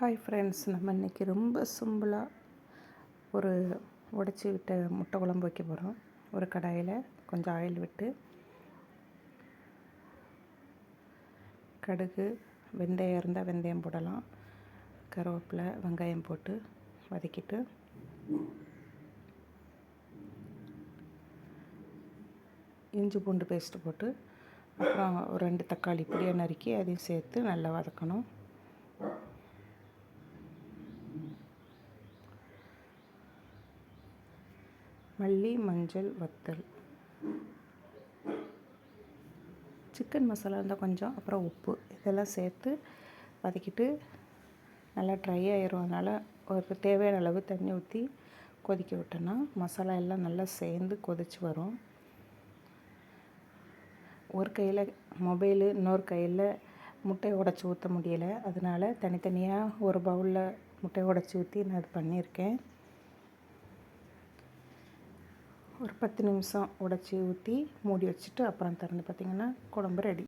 Hi friends நம்ம இன்றைக்கி ரொம்ப சிம்பிளாக ஒரு உடச்சி விட்ட முட்டை குழம்பு வைக்க போகிறோம் ஒரு கடாயில் கொஞ்சம் ஆயில் விட்டு கடுகு வெந்தயம் இருந்தால் வெந்தயம் போடலாம். கருவேப்பிலை வெங்காயம் போட்டு வதக்கிட்டு இஞ்சி பூண்டு பேஸ்ட்டு போட்டு அப்புறம் ஒரு ரெண்டு தக்காளி இப்படியே நறுக்கி அதையும் சேர்த்து நல்லா வதக்கணும். மல்லி மஞ்சள் வத்தல். சிக்கன் மசாலா இருந்தால் கொஞ்சம் அப்புறம் உப்பு. இதெல்லாம் சேர்த்து வதக்கிட்டு நல்லா ட்ரை ஆயிரும் அதனால் ஒரு தேவையான அளவு தண்ணி ஊற்றி கொதிக்க விட்டோன்னா மசாலா எல்லாம் நல்லா சேர்ந்து கொதிச்சு வரும். ஒரு கையில் மொபைலு இன்னொரு கையில் முட்டையை உடச்சி ஊற்ற முடியலை. அதனால் தனித்தனியாக ஒரு பவுலில் முட்டையை உடச்சி ஊற்றி நான் அது பண்ணியிருக்கேன். ஒரு பத்து நிமிஷம் உடச்சி ஊற்றி மூடி வச்சுட்டு அப்புறம் திறந்து பார்த்திங்கன்னா குழம்பு ரெடி